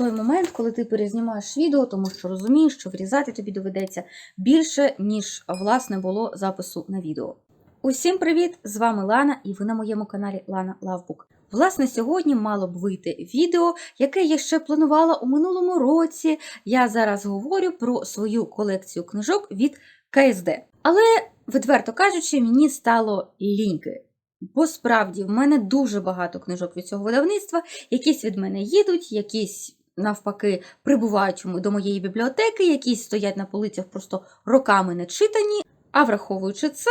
той момент, коли ти перезнімаєш відео, тому що розумієш, що врізати тобі доведеться більше, ніж власне було запису на відео. Усім привіт! З вами Лана, і ви на моєму каналі Лана Лавбук. Власне, сьогодні мало б вийти відео, яке я ще планувала у минулому році. Я зараз говорю про свою колекцію книжок від КСД. Але, відверто кажучи, мені стало ліньки. Бо справді в мене дуже багато книжок від цього видавництва, якісь від мене їдуть, якісь навпаки прибувають до моєї бібліотеки, якісь стоять на полицях просто роками не читані. А враховуючи це,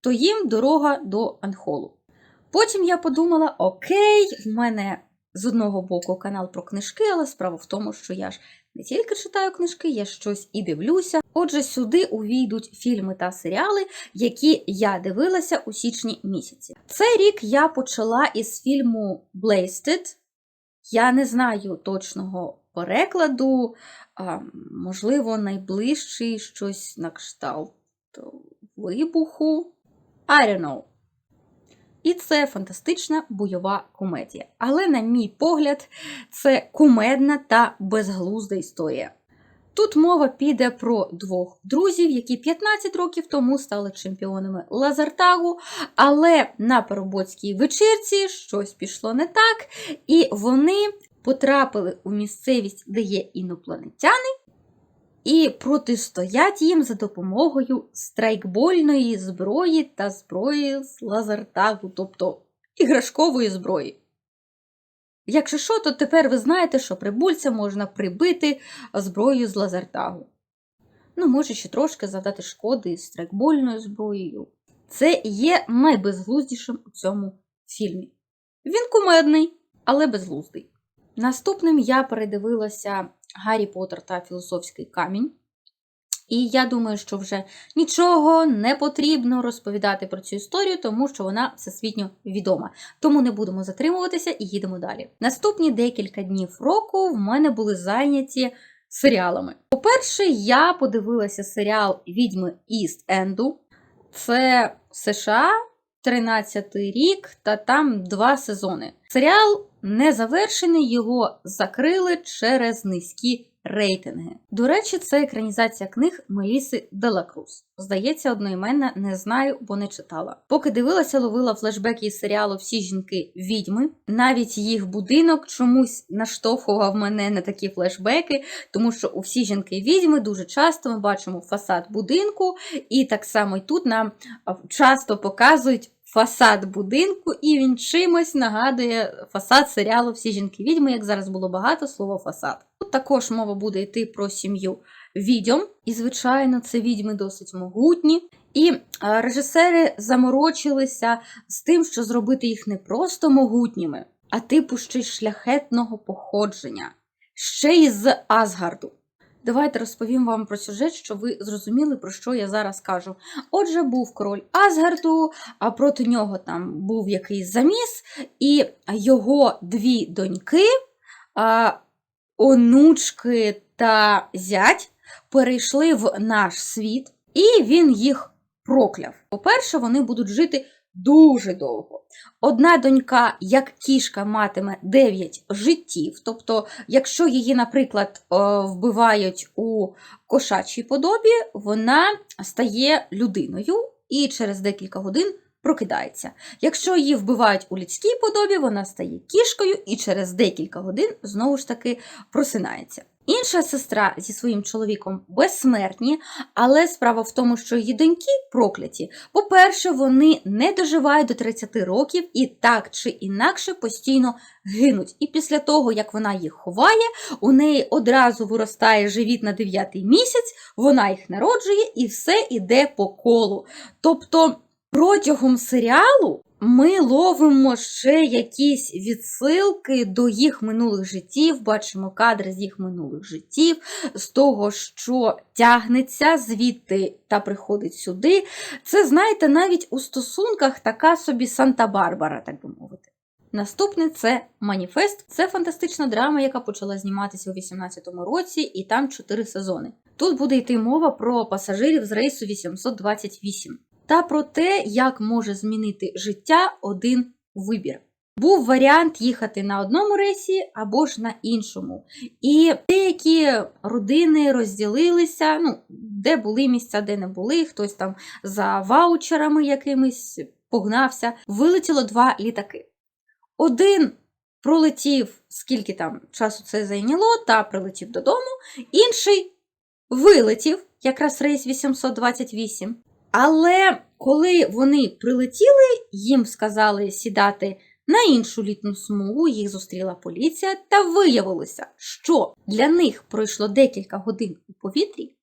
то їм дорога до Анхолу. Потім я подумала: окей, в мене з одного боку канал про книжки, але справа в тому, що я ж не тільки читаю книжки, я щось і дивлюся. Отже, сюди увійдуть фільми та серіали, які я дивилася у січні місяці. Цей рік я почала із фільму Blasted. Я не знаю точного перекладу, можливо, найближчий щось на кшталт вибуху. I don't know. І це фантастична бойова комедія. Але, на мій погляд, це кумедна та безглузда історія. Тут мова піде про двох друзів, які 15 років тому стали чемпіонами Лазертагу, але на Парубоцькій вечірці щось пішло не так, і вони потрапили у місцевість, де є інопланетяни, і протистоять їм за допомогою страйкбольної зброї та зброї з лазертагу, тобто іграшкової зброї. Якщо що, то тепер ви знаєте, що прибульця можна прибити зброєю з лазертагу. Ну, може ще трошки завдати шкоди з страйкбольною зброєю. Це є найбезглуздішим у цьому фільмі. Він кумедний, але безглуздий. Наступним я передивилася Гаррі Поттер та Філософський камінь. І я думаю, що вже нічого не потрібно розповідати про цю історію, тому що вона всесвітньо відома. Тому не будемо затримуватися і їдемо далі. Наступні декілька днів року в мене були зайняті серіалами. По-перше, я подивилася серіал Відьми Іст Енду. Це США, 13-й рік, та там два сезони. Серіал не завершений, його закрили через низькі рейтинги. До речі, це екранізація книг Меліси Делакрус. Здається, одноіменна не знаю, бо не читала. Поки дивилася, ловила флешбеки із серіалу Всі жінки відьми. Навіть їх будинок чомусь наштовхував мене на такі флешбеки, тому що у всі жінки відьми дуже часто ми бачимо фасад будинку, і так само й тут нам часто показують. Фасад будинку, і він чимось нагадує фасад серіалу Всі жінки відьми, як зараз було багато слово фасад. Тут також мова буде йти про сім'ю відьом, і, звичайно, це відьми досить могутні. І режисери заморочилися з тим, що зробити їх не просто могутніми, а типу ще й шляхетного походження, ще й з Асгарду. Давайте розповім вам про сюжет, щоб ви зрозуміли, про що я зараз кажу. Отже, був король Асгарду, а проти нього там був якийсь заміс, і його дві доньки, онучки та зять, перейшли в наш світ, і він їх прокляв. По-перше, вони будуть жити дуже довго. Одна донька, як кішка, матиме 9 життів. Тобто, якщо її, наприклад, вбивають у кошачій подобі, вона стає людиною і через декілька годин прокидається. Якщо її вбивають у людській подобі, вона стає кішкою і через декілька годин знову ж таки просинається. Інша сестра зі своїм чоловіком безсмертні, але справа в тому, що її доньки прокляті. По-перше, вони не доживають до 30 років і так чи інакше постійно гинуть. І після того, як вона їх ховає, у неї одразу виростає живіт на 9 місяць, вона їх народжує і все іде по колу. Тобто протягом серіалу. Ми ловимо ще якісь відсилки до їх минулих життів, бачимо кадри з їх минулих життів, з того, що тягнеться звідти та приходить сюди. Це, знаєте, навіть у стосунках така собі Санта-Барбара, так би мовити. Наступне це Маніфест. Це фантастична драма, яка почала зніматися у 2018 році, і там 4 сезони. Тут буде йти мова про пасажирів з рейсу 828 та про те, як може змінити життя один вибір. Був варіант їхати на одному рейсі або ж на іншому. І деякі родини розділилися, ну, де були місця, де не були, хтось там за ваучерами якимись погнався. Вилетіло два літаки. Один пролетів, скільки там часу це зайняло, та прилетів додому, інший вилетів, якраз рейс 828. Але коли вони прилетіли, їм сказали сідати на іншу літну смугу, їх зустріла поліція, та виявилося, що для них пройшло декілька годин у повітрі,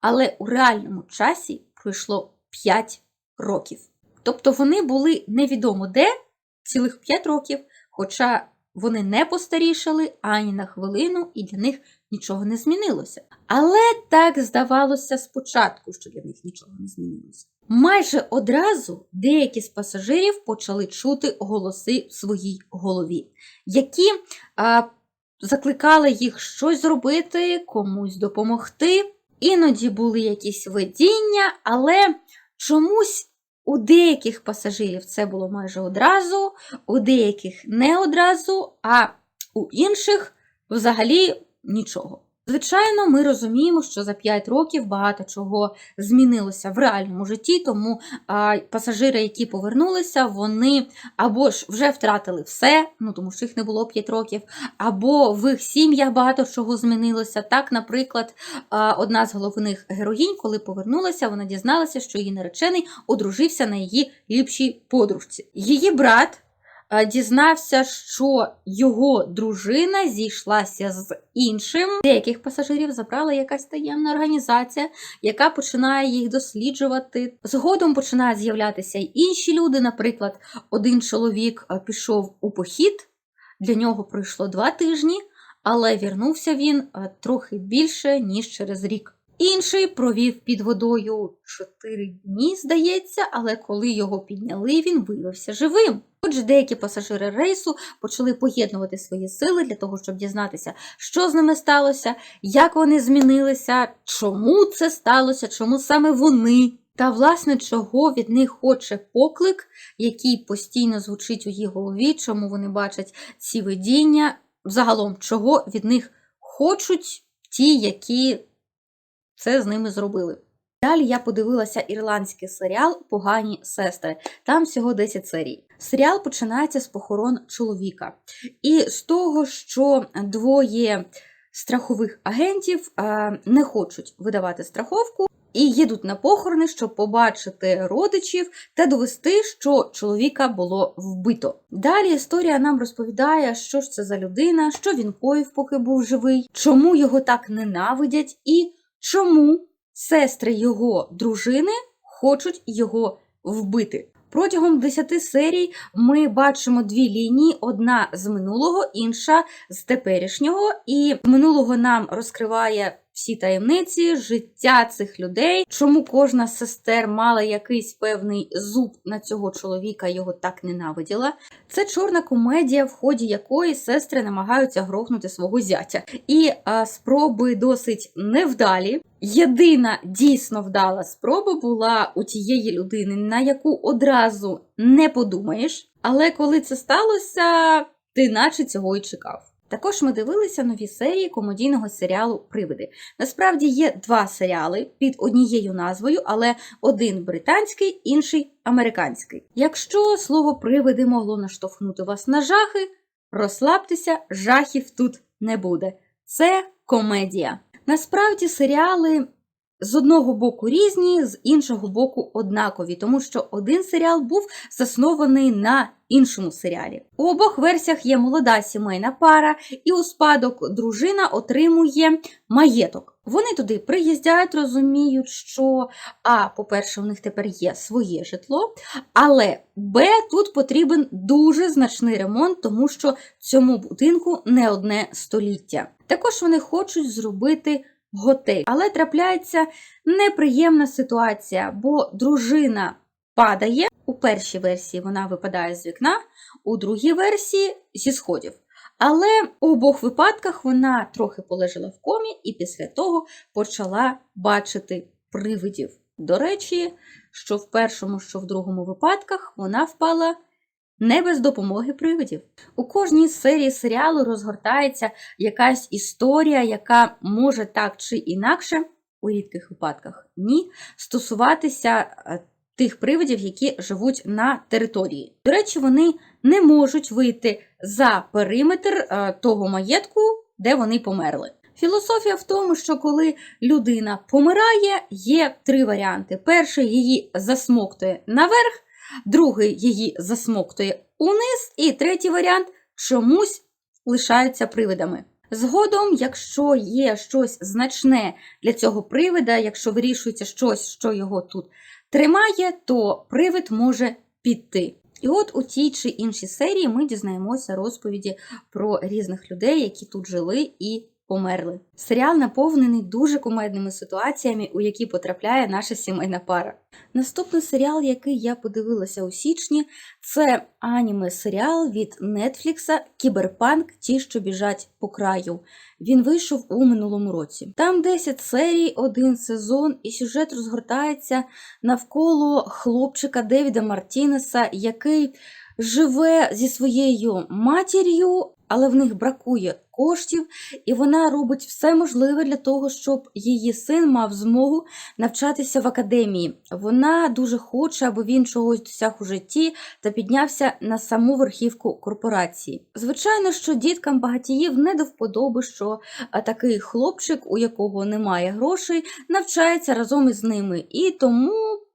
але у реальному часі пройшло 5 років. Тобто вони були невідомо де цілих 5 років, хоча вони не постарішали ані на хвилину, і для них нічого не змінилося. Але так здавалося спочатку, що для них нічого не змінилося. Майже одразу деякі з пасажирів почали чути голоси в своїй голові, які а, закликали їх щось зробити, комусь допомогти. Іноді були якісь видіння, але чомусь у деяких пасажирів це було майже одразу, у деяких не одразу, а у інших взагалі нічого. Звичайно, ми розуміємо, що за 5 років багато чого змінилося в реальному житті, тому а, пасажири, які повернулися, вони або ж вже втратили все, ну тому що їх не було 5 років, або в їх сім'ях багато чого змінилося. Так, наприклад, а, одна з головних героїнь, коли повернулася, вона дізналася, що її наречений одружився на її ліпшій подружці. Її брат дізнався, що його дружина зійшлася з іншим. Деяких пасажирів забрала якась таємна організація, яка починає їх досліджувати. Згодом починають з'являтися й інші люди. Наприклад, один чоловік е, пішов у похід, для нього пройшло два тижні, але вірнувся він е, трохи більше, ніж через рік. Інший провів під водою 4 дні, здається, але коли його підняли, він виявився живим. Отже, деякі пасажири рейсу почали поєднувати свої сили для того, щоб дізнатися, що з ними сталося, як вони змінилися, чому це сталося, чому саме вони. Та, власне, чого від них хоче поклик, який постійно звучить у їх голові, чому вони бачать ці видіння, взагалом, чого від них хочуть ті, які це з ними зробили. Далі я подивилася ірландський серіал Погані сестри. Там всього 10 серій. Серіал починається з похорон чоловіка. І з того, що двоє страхових агентів е, не хочуть видавати страховку. І їдуть на похорони, щоб побачити родичів та довести, що чоловіка було вбито. Далі історія нам розповідає, що ж це за людина, що він коїв, поки був живий, чому його так ненавидять, і чому сестри його дружини хочуть його вбити. Протягом 10 серій ми бачимо дві лінії: одна з минулого, інша з теперішнього. І минулого нам розкриває всі таємниці життя цих людей, чому кожна з сестер мала якийсь певний зуб на цього чоловіка, його так ненавиділа. Це чорна комедія, в ході якої сестри намагаються грохнути свого зятя. І а, спроби досить невдалі. Єдина дійсно вдала спроба була у тієї людини, на яку одразу не подумаєш. Але коли це сталося, ти наче цього й чекав. Також ми дивилися нові серії комедійного серіалу Привиди. Насправді є два серіали під однією назвою, але один британський, інший американський. Якщо слово привиди могло наштовхнути вас на жахи, розслабтеся, жахів тут не буде. Це комедія. Насправді серіали з одного боку різні, з іншого боку однакові, тому що один серіал був заснований на іншому серіалі. У обох версіях є молода сімейна пара, і у спадок дружина отримує маєток. Вони туди приїздять, розуміють, що А, по-перше, у них тепер є своє житло, але Б, тут потрібен дуже значний ремонт, тому що цьому будинку не одне століття. Також вони хочуть зробити готель. Але трапляється неприємна ситуація, бо дружина падає. У першій версії вона випадає з вікна, у другій версії зі сходів. Але у обох випадках вона трохи полежала в комі і після того почала бачити привидів. До речі, що в першому, що в другому випадках вона впала не без допомоги привидів. У кожній серії серіалу розгортається якась історія, яка може так чи інакше, у рідких випадках ні, стосуватися е, тих привидів, які живуть на території. До речі, вони не можуть вийти за периметр е, того маєтку, де вони померли. Філософія в тому, що коли людина помирає, є три варіанти: перший її засмоктує наверх, другий її засмоктує униз, і третій варіант чомусь лишаються привидами. Згодом, якщо є щось значне для цього привида, якщо вирішується щось, що його тут тримає, то привид може піти. І от у тій чи іншій серії ми дізнаємося розповіді про різних людей, які тут жили і померли. Серіал наповнений дуже кумедними ситуаціями, у які потрапляє наша сімейна пара. Наступний серіал, який я подивилася у січні, це аніме-серіал від Нетфлікса Кіберпанк Ті, що біжать по краю. Він вийшов у минулому році. Там 10 серій, один сезон, і сюжет розгортається навколо хлопчика Девіда Мартінеса, який живе зі своєю матір'ю, але в них бракує коштів, і вона робить все можливе для того, щоб її син мав змогу навчатися в академії. Вона дуже хоче, аби він чогось досяг у житті та піднявся на саму верхівку корпорації. Звичайно, що діткам багатіїв не до вподоби, що такий хлопчик, у якого немає грошей, навчається разом із ними, і тому.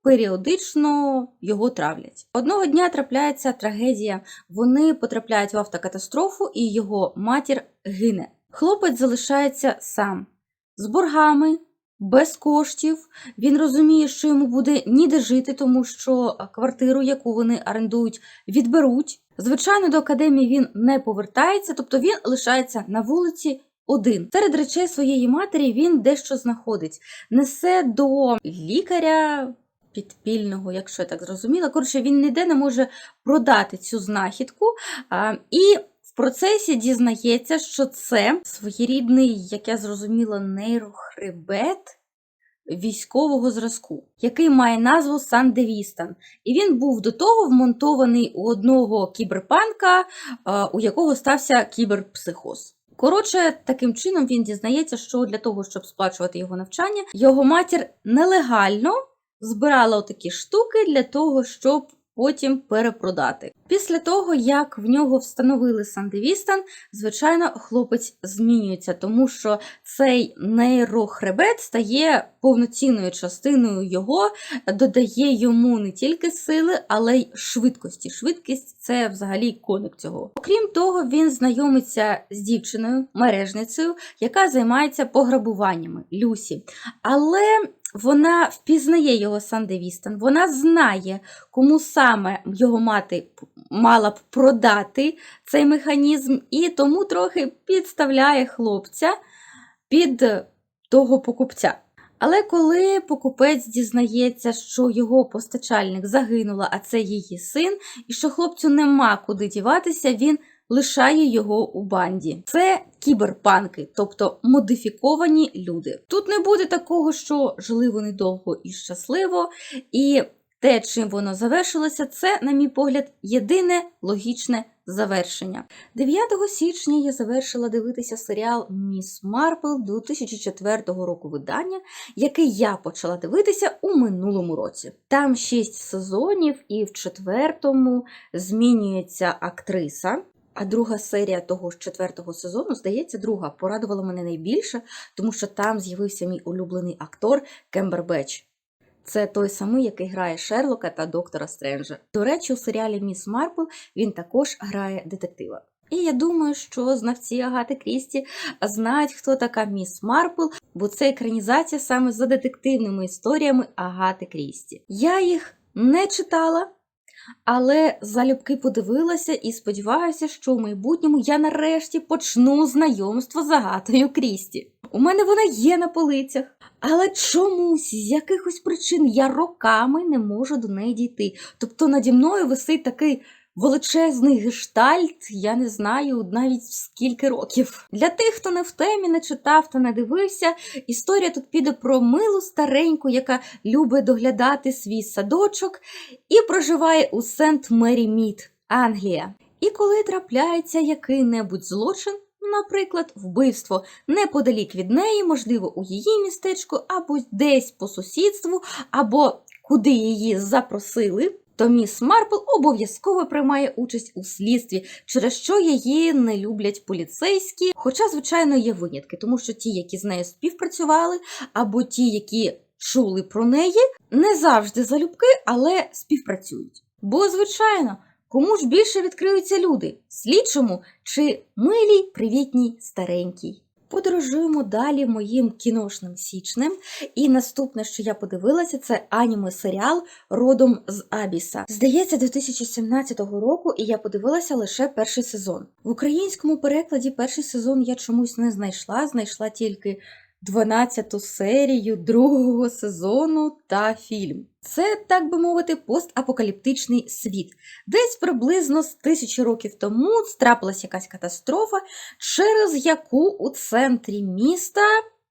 Періодично його травлять. Одного дня трапляється трагедія. Вони потрапляють в автокатастрофу, і його матір гине. Хлопець залишається сам з боргами, без коштів. Він розуміє, що йому буде ніде жити, тому що квартиру, яку вони орендують, відберуть. Звичайно, до академії він не повертається, тобто він лишається на вулиці. Один серед речей своєї матері він дещо знаходить, несе до лікаря підпільного, якщо я так зрозуміла. Коротше, він ніде не може продати цю знахідку. А, і процесі дізнається, що це своєрідний, як я зрозуміла, нейрохребет військового зразку, який має назву Сан-Девістан. І він був до того вмонтований у одного кіберпанка, у якого стався кіберпсихоз. Коротше, таким чином він дізнається, що для того, щоб сплачувати його навчання, його матір нелегально збирала отакі штуки для того, щоб потім перепродати. Після того, як в нього встановили Сандевістан, звичайно, хлопець змінюється, тому що цей нейрохребет стає повноцінною частиною його, додає йому не тільки сили, але й швидкості. Швидкість це взагалі коник цього. Окрім того, він знайомиться з дівчиною, мережницею, яка займається пограбуваннями Люсі. Але вона впізнає його Сандевістан, вона знає, кому саме його мати мала б продати цей механізм, і тому трохи підставляє хлопця під того покупця. Але коли покупець дізнається, що його постачальник загинула, а це її син, і що хлопцю нема куди діватися, він лишає його у банді. Це кіберпанки, тобто модифіковані люди. Тут не буде такого, що жили вони довго і щасливо, і те, чим воно завершилося, це, на мій погляд, єдине логічне завершення. 9 січня я завершила дивитися серіал Міс Марпл 2004 року видання, який я почала дивитися у минулому році. Там 6 сезонів, і в четвертому змінюється актриса. А друга серія того ж четвертого сезону, здається, друга порадувала мене найбільше, тому що там з'явився мій улюблений актор Кембербеч. Це той самий, який грає Шерлока та доктора Стренджа. До речі, у серіалі Міс Марпл він також грає детектива. І я думаю, що знавці Агати Крісті знають, хто така Міс Марпл, бо це екранізація саме за детективними історіями Агати Крісті. Я їх не читала. Але залюбки подивилася і сподіваюся, що в майбутньому я нарешті почну знайомство з Агатою Крісті. У мене вона є на полицях, але чомусь з якихось причин я роками не можу до неї дійти. Тобто наді мною висить такий величезний гештальт, я не знаю навіть скільки років. Для тих, хто не в темі, не читав та не дивився, історія тут піде про милу стареньку, яка любить доглядати свій садочок і проживає у Сент Мері Мід. Англія. І коли трапляється який-небудь злочин, наприклад, вбивство неподалік від неї, можливо, у її містечку, або десь по сусідству, або куди її запросили, то міс Марпл обов'язково приймає участь у слідстві, через що її не люблять поліцейські. Хоча, звичайно, є винятки, тому що ті, які з нею співпрацювали, або ті, які чули про неї, не завжди залюбки, але співпрацюють. Бо, звичайно, кому ж більше відкриються люди слідчому чи милій, привітній, старенькій. Подорожуємо далі моїм кіношним січнем. І наступне, що я подивилася, це аніме серіал родом з Абіса. Здається, 2017 року, і я подивилася лише перший сезон. В українському перекладі перший сезон я чомусь не знайшла, знайшла тільки 12 серію другого сезону та фільм. Це, так би мовити, постапокаліптичний світ. Десь приблизно з тисячі років тому трапилася якась катастрофа, через яку у центрі міста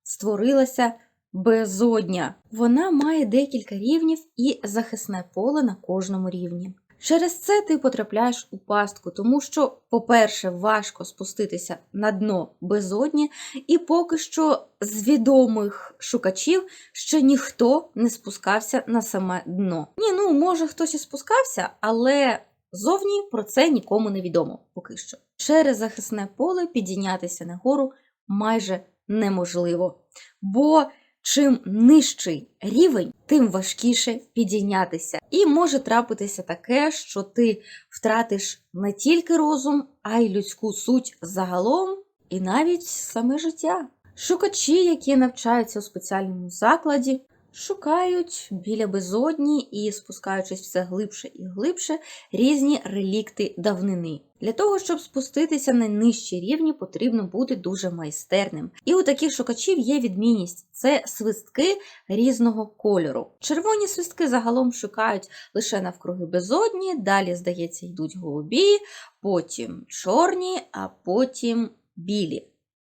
створилася безодня. Вона має декілька рівнів і захисне поле на кожному рівні. Через це ти потрапляєш у пастку, тому що, по-перше, важко спуститися на дно безодні, і поки що з відомих шукачів ще ніхто не спускався на саме дно. Ні, ну може хтось і спускався, але зовні про це нікому не відомо поки що. Через захисне поле підійнятися нагору майже неможливо. Бо чим нижчий рівень, тим важкіше підійнятися. І може трапитися таке, що ти втратиш не тільки розум, а й людську суть загалом, і навіть саме життя. Шукачі, які навчаються у спеціальному закладі, шукають біля безодні і, спускаючись все глибше і глибше, різні релікти давнини. Для того, щоб спуститися на нижчі рівні, потрібно бути дуже майстерним. І у таких шукачів є відмінність це свистки різного кольору. Червоні свистки загалом шукають лише навкруги безодні, далі, здається, йдуть голубі, потім чорні, а потім білі.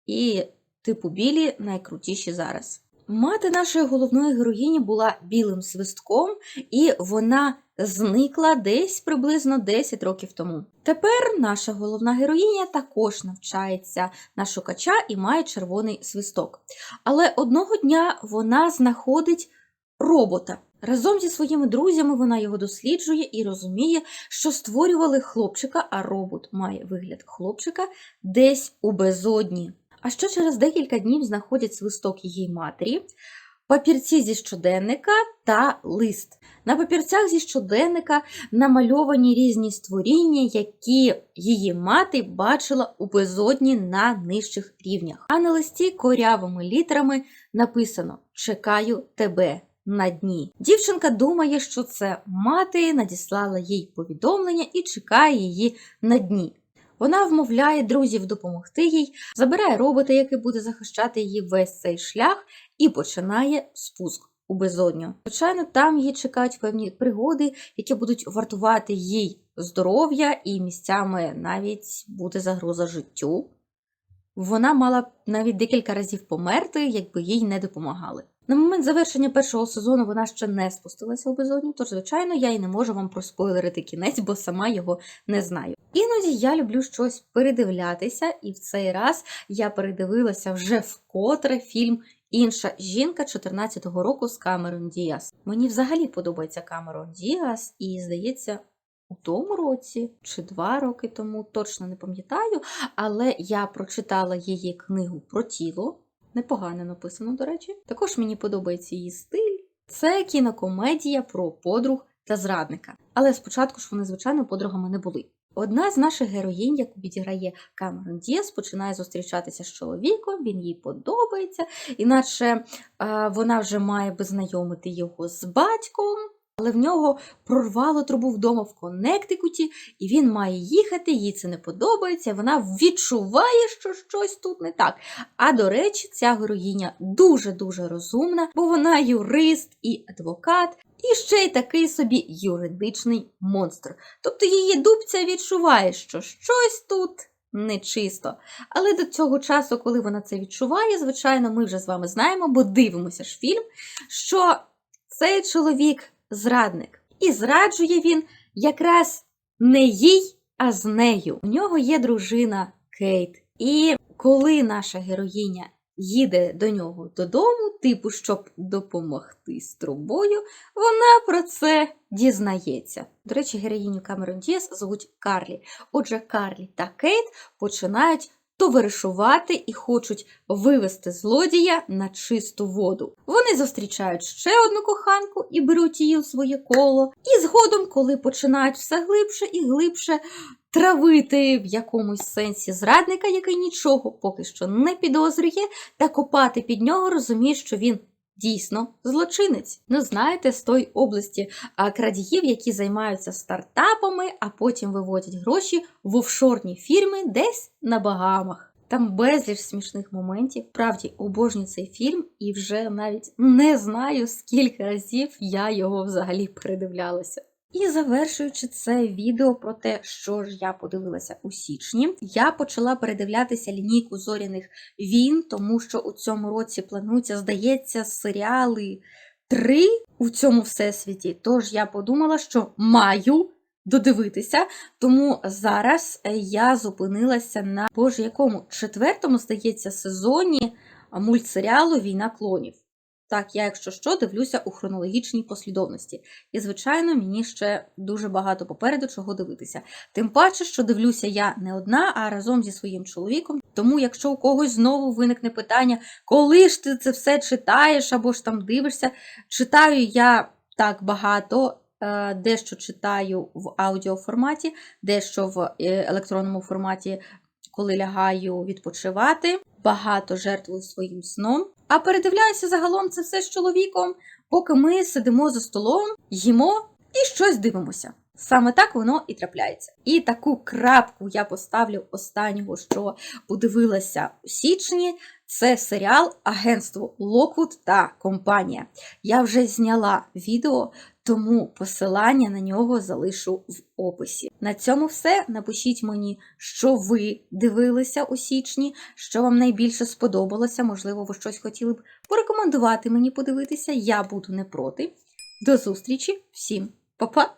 І типу білі найкрутіші зараз. Мати нашої головної героїні була білим свистком, і вона зникла десь приблизно 10 років тому. Тепер наша головна героїня також навчається на шукача і має червоний свисток. Але одного дня вона знаходить робота. Разом зі своїми друзями вона його досліджує і розуміє, що створювали хлопчика, а робот має вигляд хлопчика десь у безодні. А що через декілька днів знаходять свисток її матері, папірці зі щоденника та лист. На папірцях зі щоденника намальовані різні створіння, які її мати бачила у безодні на нижчих рівнях. А на листі корявими літерами написано Чекаю тебе. На дні. Дівчинка думає, що це мати надіслала їй повідомлення і чекає її на дні. Вона вмовляє друзів допомогти їй, забирає робота, який буде захищати її весь цей шлях, і починає спуск у безодню. Звичайно, там її чекають певні пригоди, які будуть вартувати їй здоров'я, і місцями навіть буде загроза життю. Вона мала навіть декілька разів померти, якби їй не допомагали. На момент завершення першого сезону вона ще не спустилася у безодню, тож, звичайно, я й не можу вам проспойлерити кінець, бо сама його не знаю. Іноді я люблю щось передивлятися, і в цей раз я передивилася вже вкотре фільм Інша жінка 14-го року з Камерон Діас. Мені взагалі подобається Камерон Діас, і здається. У тому році чи два роки тому, точно не пам'ятаю, але я прочитала її книгу про тіло. Непогано написано, до речі. Також мені подобається її стиль. Це кінокомедія про подруг та зрадника. Але спочатку ж вони, звичайно, подругами не були. Одна з наших героїнь, яку відіграє Камерон Діас, починає зустрічатися з чоловіком, він їй подобається, іначе а, вона вже має би знайомити його з батьком. Але в нього прорвало трубу вдома в Коннектикуті, і він має їхати, їй це не подобається. Вона відчуває, що щось тут не так. А до речі, ця героїня дуже-дуже розумна, бо вона юрист і адвокат, і ще й такий собі юридичний монстр. Тобто її дубця відчуває, що щось тут. Нечисто. Але до цього часу, коли вона це відчуває, звичайно, ми вже з вами знаємо, бо дивимося ж фільм, що цей чоловік зрадник. І зраджує він якраз не їй, а з нею. У нього є дружина Кейт. І коли наша героїня їде до нього додому, типу, щоб допомогти з трубою, вона про це дізнається. До речі, героїню Камерон Діас звуть Карлі. Отже, Карлі та Кейт починають товаришувати і хочуть вивести злодія на чисту воду. Вони зустрічають ще одну коханку і беруть її у своє коло. І згодом, коли починають все глибше і глибше травити в якомусь сенсі зрадника, який нічого поки що не підозрює, та копати під нього, розуміє, що він. Дійсно, злочинець. Ну, знаєте, з той області крадіїв, які займаються стартапами, а потім виводять гроші в офшорні фірми десь на Багамах. Там безліч смішних моментів. Правді обожнюю цей фільм, і вже навіть не знаю, скільки разів я його взагалі передивлялася. І завершуючи це відео про те, що ж я подивилася у січні, я почала передивлятися лінійку зоряних війн, тому що у цьому році плануються, здається, серіали три у цьому всесвіті. Тож я подумала, що маю додивитися. Тому зараз е, я зупинилася на боже якому четвертому, здається, сезоні мультсеріалу Війна клонів. Так, я, якщо що, дивлюся у хронологічній послідовності. І, звичайно, мені ще дуже багато попереду чого дивитися. Тим паче, що дивлюся я не одна, а разом зі своїм чоловіком. Тому, якщо у когось знову виникне питання, коли ж ти це все читаєш або ж там дивишся, читаю я так багато. е, Дещо читаю в аудіоформаті, дещо в е, електронному форматі, коли лягаю відпочивати. Багато жертвую своїм сном. А передивляюся загалом це все з чоловіком, поки ми сидимо за столом, їмо і щось дивимося. Саме так воно і трапляється. І таку крапку я поставлю останнього, що подивилася у січні. Це серіал Агентство Локвуд та компанія. Я вже зняла відео, тому посилання на нього залишу в описі. На цьому все. Напишіть мені, що ви дивилися у січні, що вам найбільше сподобалося. Можливо, ви щось хотіли б порекомендувати мені подивитися. Я буду не проти. До зустрічі, всім па-па!